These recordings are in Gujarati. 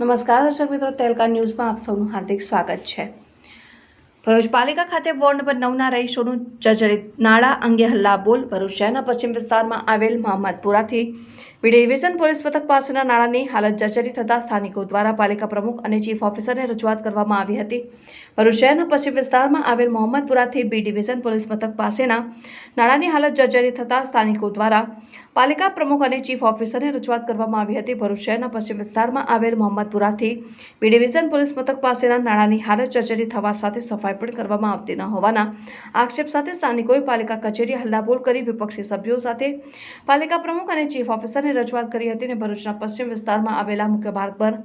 નમસ્કાર દર્શક મિત્રો તેલકા ન્યૂઝમાં આપ સૌનું હાર્દિક સ્વાગત છે. ભરૂચ પાલિકા ખાતે વોર્ડ નંબર નવના રહીશોનું જર્જરિત નાળા અંગે હલ્લા બોલ ભરૂચ શહેરના પશ્ચિમ વિસ્તારમાં આવેલ મહમ્મદપુરાથી બી ડિવિઝન પોલીસ મથક પાસેના નાળાની હાલત જર્જરિત થતાં સ્થાનિકો દ્વારા પાલિકા પ્રમુખ અને ચીફ ઓફિસરને રજૂઆત કરવામાં આવી હતી. ભરૂચ શહેરના પશ્ચિમ વિસ્તારમાં આવેલ મોહમ્મદપુરાથી બી ડિવિઝન પોલીસ મથક પાસેના નાળાની હાલત જર્જરિત થતાં સ્થાનિકો દ્વારા પાલિકા પ્રમુખ અને ચીફ ઓફિસરને રજૂઆત કરવામાં આવી હતી. ભરૂચ શહેરના પશ્ચિમ વિસ્તારમાં આવેલ મોહમ્મદપુરાથી બી ડિવિઝન પોલીસ મથક પાસેના નાળાની હાલત જર્જરિત થવા સાથે સફાઈ પણ કરવામાં આવતી ન હોવાના આક્ષેપ સાથે સ્થાનિકોએ પાલિકા કચેરી હલ્લાબોલ કરી વિપક્ષી સભ્યો સાથે પાલિકા પ્રમુખ અને ચીફ ઓફિસરને રજૂઆત કરી હતી અને ભરૂચના પશ્ચિમ વિસ્તારમાં આવેલા મુખ્ય માર્ગ પર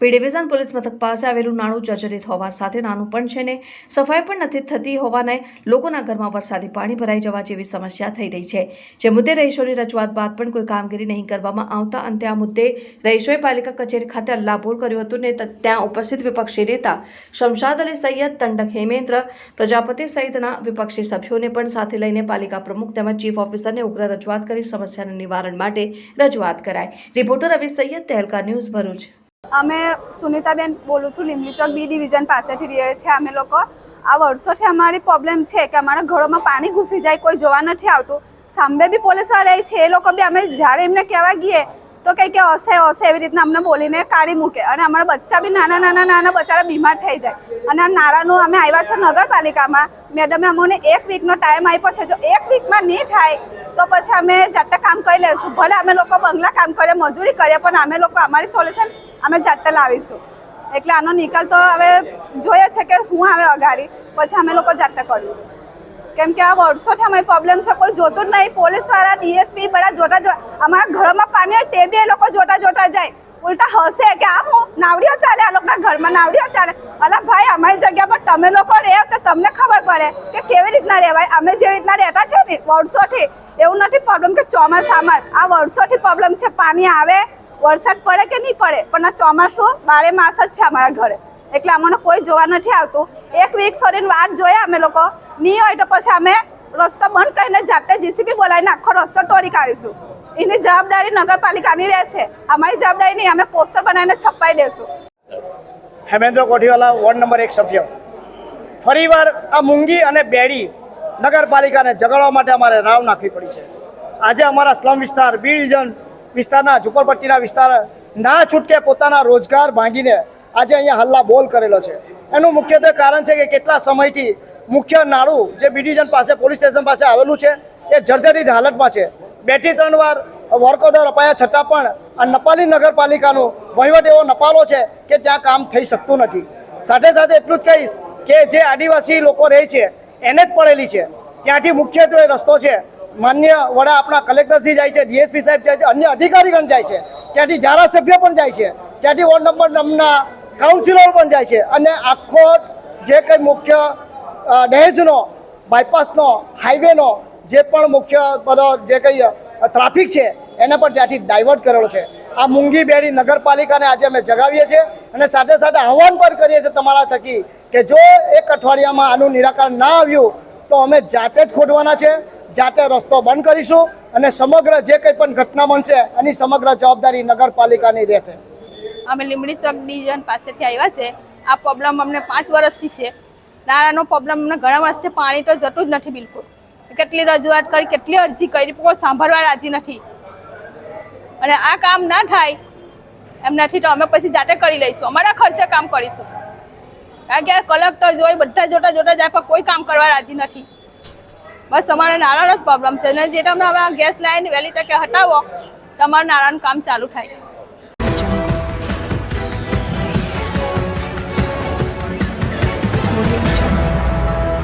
બી ડિવિઝન પોલીસ મથક પાસે આવેલું નાણું જર્જરિત હોવા સાથે નાનું પણ છે ને, સફાઈ પણ નથી થતી હોવાને લોકોના ઘરમાં વરસાદી પાણી ભરાઈ જવા જેવી સમસ્યા થઈ રહી છે. જે મુદ્દે રહીશોની રજૂઆત બાદ પણ કોઈ કામગીરી નહીં કરવામાં આવતા અંતે આ મુદ્દે રહીશોએ પાલિકા કચેરી ખાતે હલ્લાબોલ કર્યું હતું ને ત્યાં ઉપસ્થિત વિપક્ષી નેતા શમશાદ અલી સૈયદ તંડક હેમેન્દ્ર, પ્રજાપતિ સહિતના વિપક્ષી સભ્યોને પણ સાથે લઈને પાલિકા પ્રમુખ તેમજ ચીફ ઓફિસરને ઉગ્ર રજૂઆત કરી સમસ્યાના નિવારણ માટે રજૂઆત કરાઈ. Reporter Ravi Sayed, Tehelka news Bharuch. અમે સુનિતાબેન બોલું છું લીંબલી ચોક બી ડિવિઝન પાસેથી રહીએ છીએ અમે લોકો. આ વર્ષોથી અમારી પ્રોબ્લેમ છે કે અમારા ઘરોમાં પાણી ઘૂસી જાય, કોઈ જોવા નથી આવતું. સામે બી પોલીસવાળા છે, એ લોકો બી અમે જ્યારે એમને કહેવા ગઈએ તો કંઈ કે હશે હશે એવી રીતના અમને બોલીને કાઢી મૂકે. અને અમારા બચ્ચા બી નાના નાના નાના બચારા બીમાર થઈ જાય. અને આ નાળાનું અમે આવ્યા છે નગરપાલિકામાં. મેડમે અમને એક વીકનો ટાઈમ આપ્યો છે. જો એક વીકમાં નહીં થાય, તો પછી અમે જાતે કામ કરી લઈશું. ભલે અમે લોકો બંગલા કામ કરીએ મજૂરી કરીએ, પણ અમે લોકો અમારી સોલ્યુશન અમે જાતે લાવીશું. એટલે આનો નિકાલ તો હવે જોઈએ છે કે હું આવે અગાડી, પછી અમે લોકો જાતે કરીશું. કેમ કે આ વર્ષોથી અમારી પ્રોબ્લેમ છે, કોઈ જોતું જ નહીં. પોલીસવાળા ડીએસપી બધા જોતા જોતા અમારા ઘરમાં પાણી હોય તે બી એ લોકો જોતા જોતા જાય. ઉલટા હશે કે આ હું નાવડીઓ ચાલે, આ લોકોના ઘરમાં નાવડીઓ ચાલે. અલા ભાઈ, અમારી જગ્યા પર તમે લોકો રહે તો તમને ખબર પડે કે કેવી રીતના રહેવાય અમે જેવી રીતના રહેતા છે ને, વર્ષોથી. એવું નથી પ્રોબ્લેમ કે ચોમાસામાં. આ વર્ષોથી પ્રોબ્લેમ છે, પાણી આવે વરસાદ પડે કે નહીં પડે? પણ આ ચોમાસું બારે માસ જ છે અમારા ઘરે. એટલે અમને કોઈ જોવા નથી આવતું. એક વીક સોરીની વાત જોઈએ અમે લોકો. નહીં હોય તો પછી અમે રસ્તો બંધ કરીને જાતે જીસીબી બોલાવીને આખો રસ્તો તોડી કાઢીશું. એની જવાબદારી નગરપાલિકાની રહેશે. અમારી જવાબદારી નહીં, અમે પોસ્ટર બનાવીને છપાઈ દેશું. હેમેન્દ્ર કોઠીવાલા, વોર્ડ નંબર એક સભ્ય. ફરીવાર આ મૂંગી અને બેડી નગરપાલિકાને જગાડવા માટે અમારે રાવ નાખવી પડી છે. આજે અમારા સ્લમ વિસ્તાર, બી ડિવિઝન વિસ્તારના ઝુંપડપટ્ટીના વિસ્તાર ના છૂટકે પોતાના રોજગાર ભાંગીને આજે અહીંયા હલ્લા બોલ કરેલો છે. એનું મુખ્યત્વે કારણ છે કે કેટલા સમયથી મુખ્ય નાળું જે બી ડિવિઝન પાસે, પોલીસ સ્ટેશન પાસે આવેલું છે, એ જર્જરિત હાલતમાં છે. બેથી ત્રણ વાર વર્ક ઓર્ડર અપાયા છતાં પણ આ નપાલી નગરપાલિકાનો વહીવટ એવો નપાલો છે કે ત્યાં કામ થઈ શકતું નથી. સાથે સાથે એટલું જ કહીશ કે જે આદિવાસી લોકો રહે છે, એને જ પડેલી છે. ત્યાંથી મુખ્યત્વે રસ્તો છે માન્ય વડા આપણા કલેક્ટરશ્રી જાય છે ડીએસપી સાહેબ જાય છે, અન્ય અધિકારીગણ જાય છે, ત્યાંથી ધારાસભ્ય પણ જાય છે, ત્યાંથી વોર્ડ નંબર નવના કાઉન્સિલર પણ જાય છે અને આખો જે કંઈ મુખ્ય દહેજનો બાયપાસનો હાઈવેનો જે પણ મુખ્ય બધો જે કંઈ ટ્રાફિક છે, એને પણ ત્યાંથી ડાયવર્ટ કરેલો છે. આ મૂંગી બેરી નગરપાલિકાને આજે અમે જગાવીએ છીએ અને સાથે સાથે આહવાન પણ કરીએ છીએ તમારા થકી કે જો એક અઠવાડિયામાં આનું નિરાકરણ ના આવ્યું તો અમે જાતે જ ખોટવાના છે. જાતે રસ્તો બંધ કરીશું અને સમગ્ર જે કંઈ પણ ઘટના બનશે, એની સમગ્ર જવાબદારી નગરપાલિકાની રહેશે. અમે લીમડી ચોક ડિવિઝન પાસેથી આવ્યા છે. આ પ્રોબ્લેમ અમને પાંચ વર્ષથી છે. નાણાંનો પ્રોબ્લેમ અમને ઘણા વર્ષથી પાણી તો જતું જ નથી બિલકુલ. કેટલી રજૂઆત કરી, કેટલી અરજી કરી કોઈ સાંભળવા રાજી નથી. અને આ કામ ના થાય, એમ નથી તો અમે પછી જાતે કરી લઈશું. અમારા ખર્ચે કામ કરીશું. કારણ કે કલેક્ટર જોઈ, બધા જોતા જોતા જાય પણ કોઈ કામ કરવા રાજી નથી. બસ અમારે નાણાંનો જ પ્રોબ્લેમ છે. અને જે તમે હવે ગેસ લાઈન વહેલી તકે હટાવો, તમારું નાણાંનું કામ ચાલુ થાય.